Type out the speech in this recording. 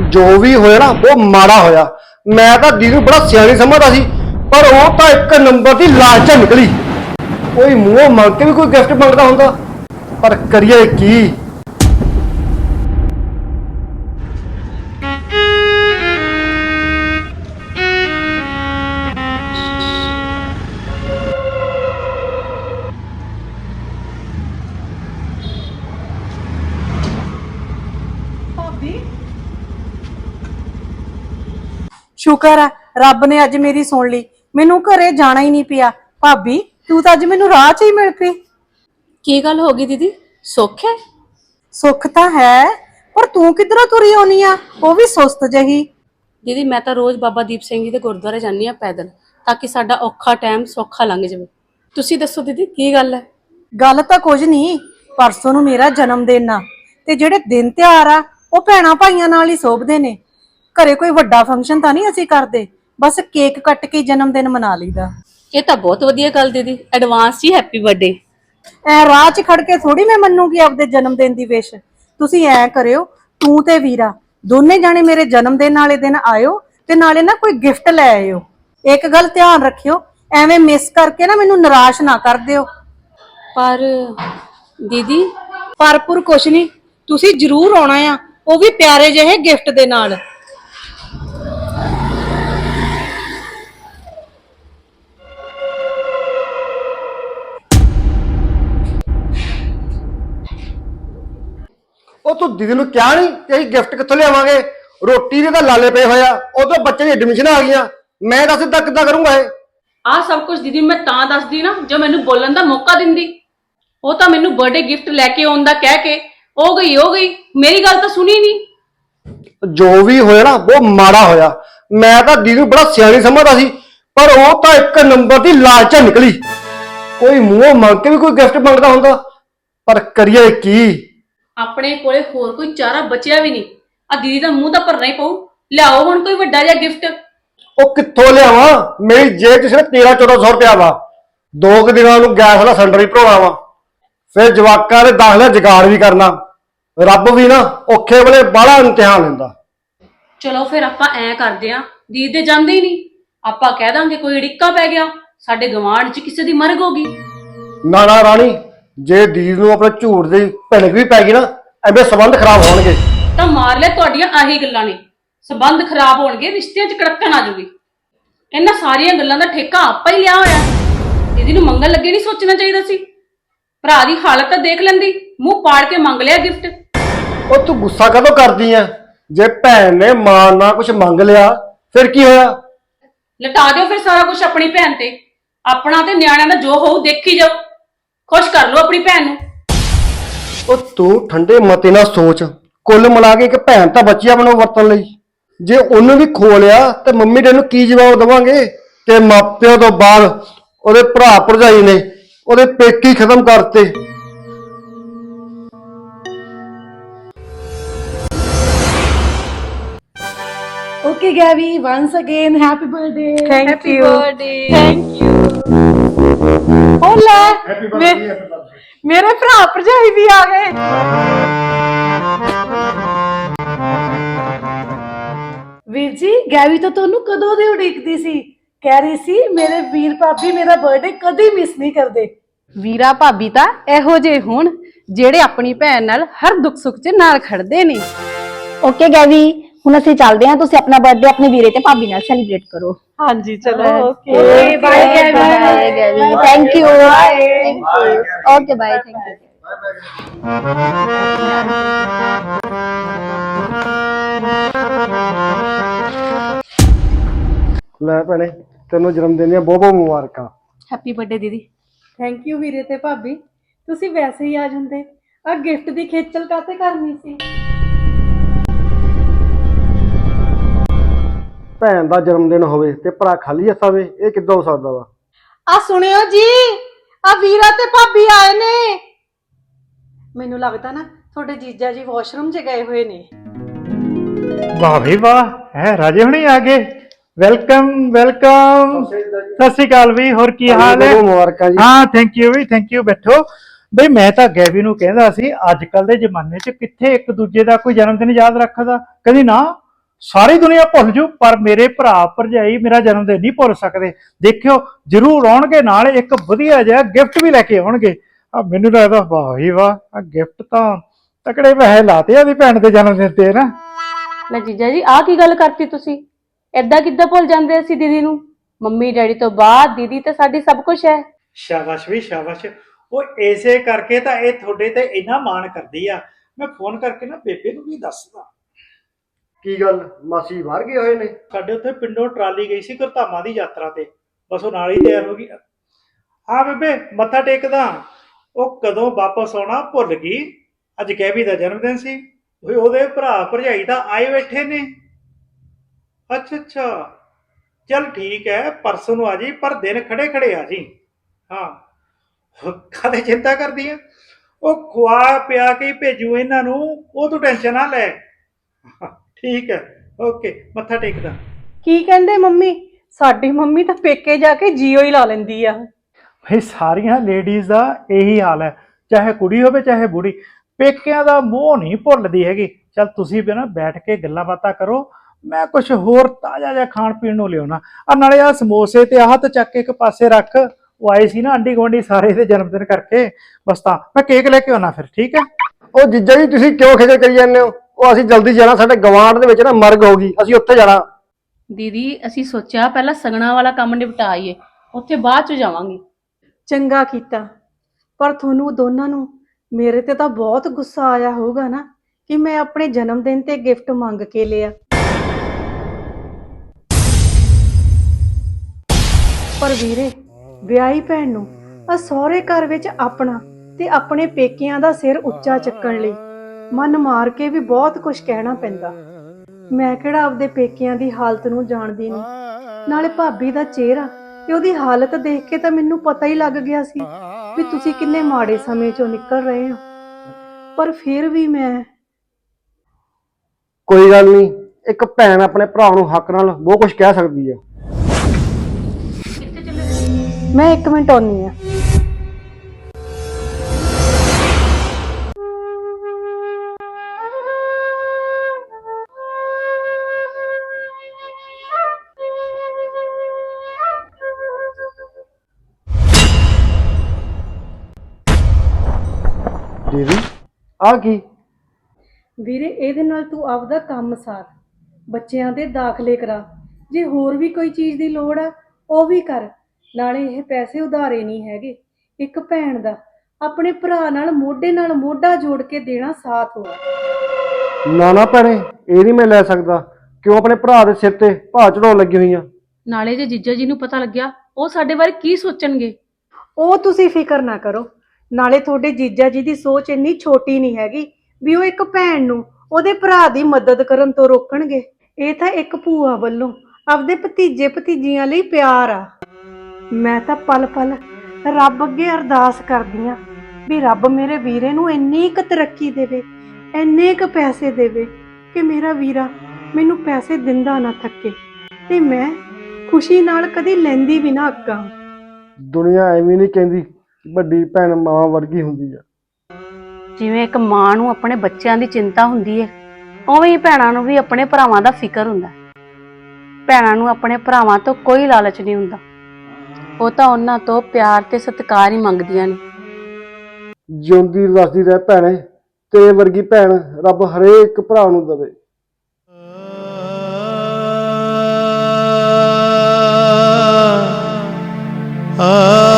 ਜੋ ਵੀ ਹੋਇਆ ਨਾ, ਉਹ ਮਾੜਾ ਹੋਇਆ। ਮੈਂ ਤਾਂ ਦੀ ਨੂੰ ਬੜਾ ਸਿਆਣੀ ਸਮਝਦਾ ਸੀ, ਪਰ ਉਹ ਤਾਂ ਇੱਕ ਨੰਬਰ ਦੀ ਲਾਲਚਾ ਨਿਕਲੀ। ਕੋਈ ਮੂੰਹੋਂ ਮੰਗ ਕੇ ਵੀ ਕੋਈ ਗਿਫਟ ਮੰਗਦਾ ਹੁੰਦਾ। ਪਰ ਕਰੀਏ ਕੀ? ਸ਼ੁਕਰ ਹੈ ਰੱਬ ਨੇ ਅੱਜ ਮੇਰੀ ਸੁਣ ਲਈ। ਮੈਨੂੰ ਘਰੇ ਜਾਣਾ ਹੀ ਨਹੀਂ ਪਿਆ। ਭਾਬੀ ਤੂੰ ਤਾਂ ਅੱਜ ਮੈਨੂੰ ਰਾਹ 'ਚ ਹੀ ਮਿਲ ਪਈ ਕੀ ਗੱਲ ਹੋ ਗਈ ਦੀਦੀ? ਸੁੱਖ ਹੈ? ਸੁੱਖ ਤਾਂ ਹੈ ਪਰ ਤੂੰ ਕਿੱਧਰੋਂ ਤੁਰੀ ਆਉਣੀ ਆ? ਉਹ ਵੀ ਸੁਸਤ ਜਹੀ। ਦੀਦੀ ਮੈਂ ਤਾਂ ਰੋਜ਼ ਬਾਬਾ ਦੀਪ ਸਿੰਘ ਜੀ ਦੇ ਗੁਰਦੁਆਰੇ ਜਾਂਦੀ ਆ ਪੈਦਲ ਤਾਂ ਕਿ ਸਾਡਾ ਔਖਾ ਟਾਈਮ ਸੌਖਾ ਲੰਘ ਜਾਵੇ। ਤੁਸੀਂ ਦੱਸੋ ਦੀਦੀ ਕੀ ਗੱਲ ਹੈ? ਗੱਲ ਤਾਂ ਕੁਝ ਨਹੀਂ ਪਰਸੋਂ ਨੂੰ ਮੇਰਾ ਜਨਮ ਦਿਨ ਆ ਤੇ ਜਿਹੜੇ ਦਿਨ ਤਿਉਹਾਰ ਆ ਉਹ ਭੈਣਾਂ ਭਾਈਆਂ ਨਾਲ ਹੀ ਸੋਭਦੇ ਨੇ। ਘਰੇ ਕੋਈ ਵੱਡਾ ਫੰਕਸ਼ਨ ਤਾਂ ਨਹੀਂ ਅਸੀਂ ਕਰਦੇ? ਬਸ ਕੇਕ ਕੱਟ ਕੇ ਜਨਮ ਦਿਨ ਮਨਾ ਲਈਦਾ। ਇਹ ਤਾਂ ਬਹੁਤ ਵਧੀਆ ਗੱਲ ਦੀਦੀ ਐਡਵਾਂਸ ਜੀ ਹੈਪੀ ਬਰਥਡੇ ਐ ਰਾਹ 'ਚ ਖੜ ਕੇ ਥੋੜੀ ਮੈਂ ਮੰਨੂਗੀ ਆਪਦੇ ਜਨਮ ਦਿਨ ਦੀ ਵਿਸ਼ ਤੁਸੀਂ ਐ ਕਰਿਓ ਤੂੰ ਤੇ ਵੀਰਾ ਦੋਨੇ ਜਾਣੇ ਮੇਰੇ ਜਨਮ ਦਿਨ ਵਾਲੇ ਦਿਨ ਆਇਓ ਤੇ ਨਾਲੇ ਨਾ ਕੋਈ ਗਿਫਟ ਲੈ ਆਇਓ। ਇੱਕ ਗੱਲ ਧਿਆਨ ਰੱਖਿਓ ਐਵੇਂ ਮਿਸ ਕਰਕੇ ਨਾ ਮੈਨੂੰ ਨਿਰਾਸ਼ ਨਾ ਕਰ ਦਿਓ। ਪਰ ਦੀਦੀ ਪਰਪੁਰ ਕੁਛ ਨਹੀਂ। ਤੁਸੀਂ ਜ਼ਰੂਰ ਆਉਣਾ ਆ ਉਹ ਵੀ ਪਿਆਰੇ ਜਿਹੇ ਗਿਫਟ ਦੇ ਨਾਲ। ਉਹ ਤੂੰ ਦੀਦੀ ਨੂੰ ਕਿਹਾ ਨਹੀਂ ਕਿ ਅਸੀਂ ਗਿਫਟ ਕਿੱਥੋਂ ਲਿਆਵਾਂਗੇ? ਰੋਟੀ ਦੇ ਤਾਂ ਲਾਲੇ ਪਏ ਹੋਇਆ ਉਦੋਂ ਬੱਚੇ ਦੀ ਐਡਮਿਸ਼ਨ ਆ ਗਈਆਂ। ਮੈਂ ਦੱਸ ਤੱਕ ਕਿੱਦਾਂ ਕਰੂੰਗਾ ਇਹ? ਆਹ ਸਭ ਕੁਝ ਦੀਦੀ ਮੈਂ ਤਾਂ ਦੱਸਦੀ ਨਾ ਜੋ ਮੈਨੂੰ ਬੋਲਣ ਦਾ ਮੌਕਾ ਦਿੰਦੀ। ਉਹ ਤਾਂ ਮੈਨੂੰ ਬਰਥਡੇ ਗਿਫਟ ਲੈ ਕੇ ਆਉਣ ਦਾ ਕਹਿ ਕੇ ਹੋ ਗਈ ਹੋ ਗਈ। ਮੇਰੀ ਗੱਲ ਤਾਂ ਸੁਣੀ ਨਹੀਂ ਜੋ ਵੀ ਹੋਇਆ ਨਾ ਉਹ ਮਾੜਾ ਹੋਇਆ। ਮੈਂ ਤਾਂ ਦੀਦੀ ਨੂੰ ਬੜਾ ਸਿਆਣੀ ਸਮਝਦਾ ਸੀ ਪਰ ਉਹ ਤਾਂ ਇੱਕ ਨੰਬਰ ਦੀ ਲਾਲਚਾ ਨਿਕਲੀ। ਕੋਈ ਮੂੰਹੋਂ ਮੰਗ ਕੇ ਵੀ ਕੋਈ ਗਿਫਟ ਮੰਗਦਾ ਹੁੰਦਾ। ਪਰ ਕਰੀਏ ਕੀ? ਆਪਣੇ ਕੋਲੇ ਹੋਰ ਕੋਈ ਚਾਰਾ ਬਚਿਆ ਵੀ ਨਹੀਂ। ਆ ਦੀਦੀ ਦਾ ਮੂੰਹ ਤਾਂ ਭਰਨਾ ਹੀ ਪਊ। ਲਿਆਓ ਹੁਣ ਕੋਈ ਵੱਡਾ ਜਿਹਾ ਗਿਫਟ ਉਹ ਕਿੱਥੋਂ ਲਿਆਵਾਂ? ਮੇਰੀ ਜੇਬ 'ਚ ਸਿਰਫ 13 1400 ਰੁਪਇਆ ਵਾ। ਦੋ ਕੁ ਦਿਨਾਂ ਨੂੰ ਗੈਸ ਵਾਲਾ ਸਿਲੰਡਰ ਵਾ ਫਿਰ ਜਵਾਕਾਂ ਦੇ ਦਾਖਲੇ ਜਗਾੜ ਵੀ ਕਰਨਾ। ਰੱਬ ਵੀ ਨਾ ਔਖੇ ਵੇਲੇ ਬਾਹਲਾ ਇਮਤਿਹਾਨ ਲੈਂਦਾ ਚਲੋ ਫਿਰ ਆਪਾਂ ਐ ਕਰਦੇ ਆਂ। ਦੀਦੀ ਦੇ ਜਾਂਦੇ ਹੀ ਨਹੀਂ। ਆਪਾਂ ਕਹਿ ਦਾਂਗੇ ਕੋਈ ੜਿੱਕਾ ਪੈ ਗਿਆ। ਸਾਡੇ ਗਵਾਂਢ 'ਚ ਕਿਸੇ ਦੀ ਮਰਗ ਹੋ ਗਈ। ਨਾ ਨਾ ਰਾਣੀ ਜੇ ਦੀਦ ਨੂੰ ਆਪਣੇ ਝੂਠ ਦੀ ਭਿਣਕ ਵੀ ਪੈ ਗਈ ਨਾ ਐਵੇਂ ਸਬੰਧ ਖਰਾਬ ਹੋਣਗੇ। ਤਾਂ ਮਾਰ ਲੈ ਤੁਹਾਡੀਆਂ ਆਹੀ ਗੱਲਾਂ ਨੇ। ਸਬੰਧ ਖਰਾਬ ਹੋਣਗੇ ਰਿਸ਼ਤਿਆਂ 'ਚ ਕੜਕਣ ਆ ਜੂਗੀ ਇਹਨਾਂ ਸਾਰੀਆਂ ਗੱਲਾਂ ਦਾ ਠੇਕਾ ਆਪਾਂ ਹੀ ਲਿਆ ਹੋਇਆ। ਦੀਦੀ ਨੂੰ ਮੰਗਣ ਲੱਗੇ ਨਹੀਂ ਸੋਚਣਾ ਚਾਹੀਦਾ ਸੀ। ਭਰਾ ਦੀ ਹਾਲਤ ਤਾਂ ਦੇਖ ਲੈਂਦੀ ਮੂੰਹ ਪਾੜ ਕੇ ਮੰਗ ਲਿਆ ਗਿਫਟ ਉਹ ਤੂੰ ਗੁੱਸਾ ਕਦੋਂ ਕਰਦੀ ਐ? ਜੇ ਭੈਣ ਨੇ ਮਾਂ ਨਾਲ ਕੁਝ ਮੰਗ ਲਿਆ ਫਿਰ ਕੀ ਹੋਇਆ? ਲਟਾ ਦਿਓ ਫਿਰ ਸਾਰਾ ਕੁਝ ਆਪਣੀ ਭੈਣ ਤੇ। ਆਪਣਾ ਤੇ ਨਿਆਣਿਆਂ ਦਾ ਜੋ ਹੋਊ ਦੇਖੀ ਜਾਓ। ਖੁਸ਼ ਕਰ ਲਓ ਆਪਣੀ ਭੈਣ ਨੂੰ। ਉਹ ਤੂੰ ਠੰਡੇ ਮਤੇ ਨਾਲ ਸੋਚ। ਕੁੱਲ ਮਿਲਾ ਕੇ ਇੱਕ ਭੈਣ ਤਾਂ ਬੱਚੀ ਆ ਬਣੋ ਵਰਤਣ ਲਈ। ਜੇ ਉਹਨੂੰ ਵੀ ਖੋ ਲਿਆ ਤੇ ਮੰਮੀ ਦੇ ਨੂੰ ਕੀ ਜਵਾਬ ਦੇਵਾਂਗੇ? ਤੇ ਮਾਪਿਆਂ ਤੋਂ ਬਾਅਦ ਉਹਦੇ ਭਰਾ ਭਰਜਾਈ ਨੇ ਉਹਦੇ ਪੇਕੀ ਖਤਮ ਕਰਤੇ। Okay, Gabby, once again, happy birthday. Thank you. Thank ਲੈ। ਮੇ- ਮੇਰੇ ਭਰਾ ਭਰਜਾਈ ਵੀ ਆ ਗਏ। ਵੀਰ ਜੀ ਗੈਵੀ ਤਾਂ ਤੁਹਾਨੂੰ ਕਦੋਂ ਦੀ ਉਡੀਕਦੀ ਸੀ? ਕਹਿ ਰਹੀ ਸੀ ਮੇਰੇ ਵੀਰ ਭਾਬੀ ਮੇਰਾ ਬਰਥਡੇ ਕਦੀ ਮਿਸ ਨਹੀਂ ਕਰਦੇ। ਵੀਰਾ ਭਾਬੀ ਤਾਂ ਇਹੋ ਜਿਹੇ ਹੋਣ ਜਿਹੜੇ ਆਪਣੀ ਭੈਣ ਨਾਲ ਹਰ ਦੁੱਖ ਸੁੱਖ 'ਚ ਨਾਲ ਖੜਦੇ ਨੇ। ਓਕੇ ਗੈਵੀ ਹੁਣ ਅਸੀਂ ਚੱਲਦੇ ਹਾਂ ਤੁਸੀਂ ਆਪਣਾ ਬਰਥਡੇ ਆਪਣੇ ਵੀਰੇ ਤੇ ਭਾਬੀ ਨਾਲ ਸੈਲੀਬ੍ਰੇਟ ਕਰੋ। ਹਾਂਜੀ ਚਲੋ okay okay bye Gavy thank you okay bye thank you ਲੈ ਭੈਣੇ ਤੈਨੂੰ ਜਨਮ ਦਿਨ ਦੀਆਂ ਬਹੁਤ ਬਹੁਤ ਮੁਬਾਰਕਾਂ। ਹੈਪੀ ਬਰਥਡੇ ਦੀਦੀ। ਥੈਂਕ ਯੂ ਵੀਰੇ ਤੇ ਭਾਬੀ। ਤੁਸੀਂ ਵੈਸੇ ਹੀ ਆ ਜਾਂਦੇ। ਆ ਗਿਫਟ ਦੀ ਖੇਚਲ ਕਾਤੇ ਕਰਨੀ ਸੀ? ਭੈਣ ਦਾ ਜਨਮ ਦਿਨ ਹੋਵੇ ਤੇ ਭਰਾ ਖਾਲੀ ਹੱਸਾਵੇ ਇਹ ਕਿੱਦਾਂ ਹੋ ਸਕਦਾ ਵਾ? ਆ ਸੁਣਿਓ ਜੀ ਆ ਵੀਰਾ ਤੇ ਭਾਬੀ ਆਏ ਨੇ। ਮੈਨੂੰ ਲੱਗਦਾ ਨਾ ਤੁਹਾਡੇ ਜੀਜਾ ਜੀ ਵਾਸ਼ਰੂਮ 'ਚ ਗਏ ਹੋਏ ਨੇ। ਵਾਹ ਵੀ ਵਾਹ ਹੈ ਰਾਜੇ ਹੁਣੀ ਆ ਗਏ। Welcome welcome. ਸਤਿ ਸ਼੍ਰੀ ਅਕਾਲ ਵੀ ਹੋਰ ਕੀ ਹਾਲ ਹੈ? ਮੁਬਾਰਕਾਂ ਜੀ। ਹਾਂ ਥੈਂਕ ਯੂ ਵੀ ਥੈਂਕ ਯੂ ਬੈਠੋ। ਬਈ ਮੈਂ ਤਾਂ ਗੈਵੀ ਨੂੰ ਕਹਿੰਦਾ ਸੀ ਅੱਜ ਕੱਲ ਦੇ ਜ਼ਮਾਨੇ 'ਚ ਕਿੱਥੇ ਇੱਕ ਦੂਜੇ ਦਾ ਕੋਈ ਜਨਮ ਦਿਨ ਯਾਦ ਰੱਖਦਾ? ਕਹਿੰਦੀ ਨਾ। ਸਾਰੀ ਦੁਨੀਆ ਭੁੱਲ ਜੂ ਪਰ ਮੇਰੇ ਭਰਾ ਭਰਜਾਈ ਮੇਰਾ ਜਨਮ ਦਿਨ ਨਹੀਂ ਭੁੱਲ ਸਕਦੇ। ਦੇਖਿਓ ਜਰੂਰ ਆਉਣਗੇ ਨਾਲ ਇੱਕ ਵਧੀਆ ਜਿਹਾ ਗਿਫਟ ਵੀ ਲੈ ਕੇ ਆਉਣਗੇ। ਆ ਮੈਨੂੰ ਲੱਗਦਾ ਵਾਹ ਹੀ ਵਾਹ ਆ ਗਿਫਟ ਤਾਂ ਤਕੜੇ ਪੈਸੇ ਲਾਤੇ ਆ ਦੀ ਭੈਣ ਦੇ ਜਨਮ ਦਿਨ ਤੇ ਨਾ। ਨਾ ਜੀਜਾ ਜੀ ਆਹ ਕੀ ਗੱਲ ਕਰਤੀ ਤੁਸੀਂ? ਐਦਾਂ ਕਿੱਦਾਂ ਭੁੱਲ ਜਾਂਦੇ ਅਸੀਂ ਦੀਦੀ ਨੂੰ? ਮੰਮੀ ਡੈਡੀ ਤੋਂ ਬਾਅਦ ਦੀਦੀ ਤਾਂ ਸਾਡੀ ਸਭ ਕੁਝ ਹੈ। ਸ਼ਾਬਾਸ਼ ਵੀ ਸ਼ਾਬਾਸ਼। ਉਹ ਐਸੇ ਕਰਕੇ ਤਾਂ ਇਹ ਤੁਹਾਡੇ ਤੇ ਇੰਨਾ ਮਾਣ ਕਰਦੀ ਆ। ਮੈਂ ਫੋਨ ਕਰਕੇ ਨਾ ਬੇਬੇ ਨੂੰ ਵੀ ਦੱਸਦਾ। ਕੀ ਗੱਲ? ਮਾਸੀ ਬਾਹਰ ਗਏ ਹੋਏ ਨੇ? ਸਾਡੇ ਉੱਥੇ ਪਿੰਡੋਂ ਟਰਾਲੀ ਗਈ ਸੀ ਗੁਰਧਾਮਾਂ ਦੀ ਯਾਤਰਾ ਤੇ। ਬਸ ਉਹ ਨਾਲ ਹੀ ਤਿਆਰ ਹੋ ਗਈ। ਹਾਂ ਬੇਬੇ, ਮੱਥਾ ਟੇਕਦਾ। ਉਹ ਕਦੋਂ ਵਾਪਸ ਆਉਣਾ ਭੁੱਲ ਗਈ। ਅੱਜ ਕੈਬੀ ਦਾ ਜਨਮ ਦਿਨ ਸੀ। ਓਏ, ਉਹਦੇ ਭਰਾ ਭਰਜਾਈ ਤਾਂ ਆਏ ਬੈਠੇ ਨੇ। ਅੱਛਾ ਅੱਛਾ। ਚਲ ਠੀਕ ਹੈ ਪਰਸੋਂ ਨੂੰ ਆ ਜੀ, ਪਰ ਦਿਨ ਖੜੇ ਖੜੇ ਆ ਜੀ। ਹਾਂ। ਕਾਹਦੇ ਚਿੰਤਾ ਕਰਦੀ ਆ ਉਹ ਖਵਾ ਪਿਆ ਕੇ ਭੇਜੂ ਇਹਨਾਂ ਨੂੰ, ਉਹ ਤੂੰ ਟੈਨਸ਼ਨ ਨਾ ਲੈ। ਠੀਕ ਹੈ ਓਕੇ ਮੱਥਾ ਟੇਕਦਾ। ਕੀ ਕਹਿੰਦੇ ਮੰਮੀ? ਸਾਡੀ ਮੰਮੀ ਤਾਂ ਪੇਕੇ ਜਾ ਕੇ ਜੀਓ ਹੀ ਲਾ ਲੈਂਦੀ ਆ। ਇਹ ਸਾਰੀਆਂ ਲੇਡੀਜ਼ ਦਾ ਇਹੀ ਹਾਲ ਹੈ ਚਾਹੇ ਕੁੜੀ ਹੋਵੇ ਚਾਹੇ ਬੁੜੀ। ਪੇਕਿਆਂ ਦਾ ਮੋਹ ਨਹੀਂ ਭੁੱਲਦੀ ਹੈਗੀ। ਚਲ ਤੁਸੀਂ ਵੀ ਨਾ ਬੈਠ ਕੇ ਗੱਲਾਂ ਬਾਤਾਂ ਕਰੋ। ਮੈਂ ਕੁਝ ਹੋਰ ਤਾਜ਼ਾ ਜਿਹਾ ਖਾਣ ਪੀਣ ਨੂੰ ਲਿਆਉਣਾ। ਆ ਨਾਲੇ ਆ ਸਮੋਸੇ ਤੇ ਆਹ ਤੇ ਚੱਕ ਕੇ ਇੱਕ ਪਾਸੇ ਰੱਖ। ਉਹ ਆਏ ਸੀ ਨਾ ਆਂਡੀ ਗੁਆਂਢੀ ਸਾਰੇ ਦੇ ਜਨਮ ਦਿਨ ਕਰਕੇ। ਬਸ ਤਾਂ ਮੈਂ ਕੇਕ ਲੈ ਕੇ ਆਉਣਾ ਫਿਰ ਠੀਕ ਹੈ? ਉਹ ਜਿੱਜਾ ਜੀ ਤੁਸੀਂ ਕਿਉਂ ਖਿਜਲ ਕਰੀ ਜਾਂਦੇ ਹੋ? ਉਹ ਅਸੀਂ ਜਲਦੀ ਜਾਣਾ ਸਾਡੇ ਗਵਾਂਢ ਦੇ ਵਿੱਚ ਨਾ ਮਰਗ ਹੋ ਗਈ ਅਸੀਂ ਉੱਥੇ ਜਾਣਾ। ਦੀਦੀ ਅਸੀਂ ਸੋਚਿਆ ਪਹਿਲਾਂ ਸਗਣਾ ਵਾਲਾ ਕੰਮ ਨਿਪਟਾਈਏ ਉੱਥੇ ਬਾਅਦ ਚ ਜਾਵਾਂਗੇ। ਚੰਗਾ ਕੀਤਾ ਪਰ ਤੁਹਾਨੂੰ ਦੋਨਾਂ ਨੂੰ ਮੇਰੇ ਤੇ ਤਾਂ ਬਹੁਤ ਗੁੱਸਾ ਆਇਆ ਹੋਊਗਾ ਨਾ ਕਿ ਮੈਂ ਆਪਣੇ ਜਨਮ ਦਿਨ ਤੇ ਗਿਫਟ ਮੰਗ ਕੇ ਲਿਆ। ਪਰ ਵੀਰੇ ਵਿਆਹੀ ਭੈਣ ਨੂੰ ਆ ਸਹੁਰੇ ਘਰ ਵਿੱਚ ਆਪਣਾ ਤੇ ਆਪਣੇ ਪੇਕਿਆਂ ਦਾ ਸਿਰ ਉੱਚਾ ਚੱਕਣ ਲਈ। ਮਨ ਮਾਰ ਕੇ ਵੀ ਬਹੁਤ ਕੁਝ ਕਹਿਣਾ ਪੈਂਦਾ। ਮੈਂ ਕਿਹੜਾ ਆਪਦੇ ਪੇਕਿਆਂ ਦੀ ਹਾਲਤ ਨੂੰ ਜਾਣਦੀ ਨਹੀਂ ਨਾਲੇ ਭਾਬੀ ਦਾ ਚਿਹਰਾ ਤੇ ਉਹਦੀ ਹਾਲਤ ਦੇਖ ਕੇ ਤਾਂ ਮੈਨੂੰ ਪਤਾ ਹੀ ਲੱਗ ਗਿਆ ਸੀ ਵੀ ਤੁਸੀਂ ਕਿੰਨੇ ਮਾੜੇ ਸਮੇਂ ਚੋਂ ਨਿਕਲ ਰਹੇ ਹੋ। ਪਰ ਫਿਰ ਵੀ ਮੈਂ ਕੋਈ ਗੱਲ ਨਹੀਂ ਇੱਕ ਭੈਣ ਆਪਣੇ ਭਰਾ ਨੂੰ ਹੱਕ ਨਾਲ ਬਹੁਤ ਕੁਝ ਕਹਿ ਸਕਦੀ ਹੈ ਮੈਂ 1 ਮਿੰਟ ਆਉਣੀ ਆ ਦੀਦੀ। ਆ ਕੀ? ਵੀਰੇ ਇਹਦੇ ਨਾਲ ਤੂੰ ਆਪਦਾ ਕੰਮ ਸਾਰ ਬੱਚਿਆਂ ਦੇ ਦਾਖਲੇ ਕਰਾ। ਜੇ ਹੋਰ ਵੀ ਕੋਈ ਚੀਜ਼ ਦੀ ਲੋੜ ਆ ਉਹ ਵੀ ਕਰ। ਨਾਲੇ ਇਹ ਪੈਸੇ ਉਧਾਰੇ ਨਹੀਂ ਹੈਗੇ ਇੱਕ ਭੈਣ ਦਾ। ਆਪਣੇ ਭਰਾ ਨਾਲ ਮੋਢੇ ਨਾਲ ਮੋਢਾ ਜੋੜ ਕੇ ਦੇਣਾ ਸਾਥ ਹੋਆ ਨਾ ਨਾ ਭੈਣੇ ਇਹ ਨਹੀਂ ਮੈਂ ਲੈ ਸਕਦਾ। ਕਿਉਂ ਆਪਣੇ ਭਰਾ ਦੇ ਸਿਰ ਤੇ ਭਾਅ ਚੜਾਉਣ ਲੱਗੀ ਹੋਈਆਂ ਨਾਲੇ ਜੇ ਜੀਜਾ ਜੀ ਨੂੰ ਪਤਾ ਲੱਗਿਆ ਉਹ ਸਾਡੇ ਬਾਰੇ ਕੀ ਸੋਚਣਗੇ? ਉਹ ਤੁਸੀਂ ਫਿਕਰ ਨਾ ਕਰੋ। ਨਾਲੇ ਤੁਹਾਡੇ ਜੀਜਾ ਜੀ ਦੀ ਸੋਚ ਇੰਨੀ ਛੋਟੀ ਨਹੀਂ ਹੈਗੀ ਵੀ ਉਹ ਇੱਕ ਭੈਣ ਨੂੰ ਉਹਦੇ ਭਰਾ ਦੀ ਮਦਦ ਕਰਨ ਤੋਂ ਰੋਕਣਗੇ। ਇਹ ਤਾਂ ਇੱਕ ਭੂਆ ਵੱਲੋਂ ਆਪਦੇ ਭਤੀਜੇ ਭਤੀਜੀਆਂ ਲਈ ਪਿਆਰ ਆ। ਮੈਂ ਤਾਂ ਪਲ ਪਲ ਰੱਬ ਅੱਗੇ ਅਰਦਾਸ ਕਰਦੀ ਆ ਵੀ ਰੱਬ ਮੇਰੇ ਵੀਰੇ ਨੂੰ ਇੰਨੀ ਕੁ ਤਰੱਕੀ ਦੇਵੇ, ਇੰਨੇ ਕੁ ਪੈਸੇ ਦੇਵੇ ਕਿ ਮੇਰਾ ਵੀਰਾ ਮੈਨੂੰ ਪੈਸੇ ਦਿੰਦਾ ਨਾ ਥੱਕੇ ਤੇ ਮੈਂ ਖੁਸ਼ੀ ਨਾਲ ਕਦੀ ਲੈਂਦੀ ਵੀ ਨਾ ਅੱਗਾ। ਦੁਨੀਆ ਐਵੇਂ ਨਹੀਂ ਕਹਿੰਦੀ ਵੱਡੀ ਭੈਣ ਮਾਂ ਵਰਗੀ ਹੁੰਦੀ ਆ। ਜਿਵੇਂ ਇੱਕ ਮਾਂ ਨੂੰ ਆਪਣੇ ਬੱਚਿਆਂ ਦੀ ਚਿੰਤਾ ਹੁੰਦੀ ਹੈ ਉਵੇਂ ਹੀ ਭੈਣਾਂ ਨੂੰ ਵੀ ਆਪਣੇ ਭਰਾਵਾਂ ਦਾ ਫਿਕਰ ਹੁੰਦਾ। ਭੈਣਾਂ ਨੂੰ ਆਪਣੇ ਭਰਾਵਾਂ ਤੋਂ ਕੋਈ ਲਾਲਚ ਨਹੀਂ ਹੁੰਦਾ। ਉਹ ਤਾਂ ਉਹਨਾਂ ਤੋਂ ਪਿਆਰ ਤੇ ਸਤਿਕਾਰ ਹੀ ਮੰਗਦੀਆਂ ਨੇ। ਜਿਉਂਦੀ ਵਸਦੀ ਰਹਿ ਭੈਣੇ ਤੇਰੇ ਵਰਗੀ ਭੈਣ ਰੱਬ ਹਰੇਕ ਭਰਾ ਨੂੰ ਦੇਵੇ। ਆ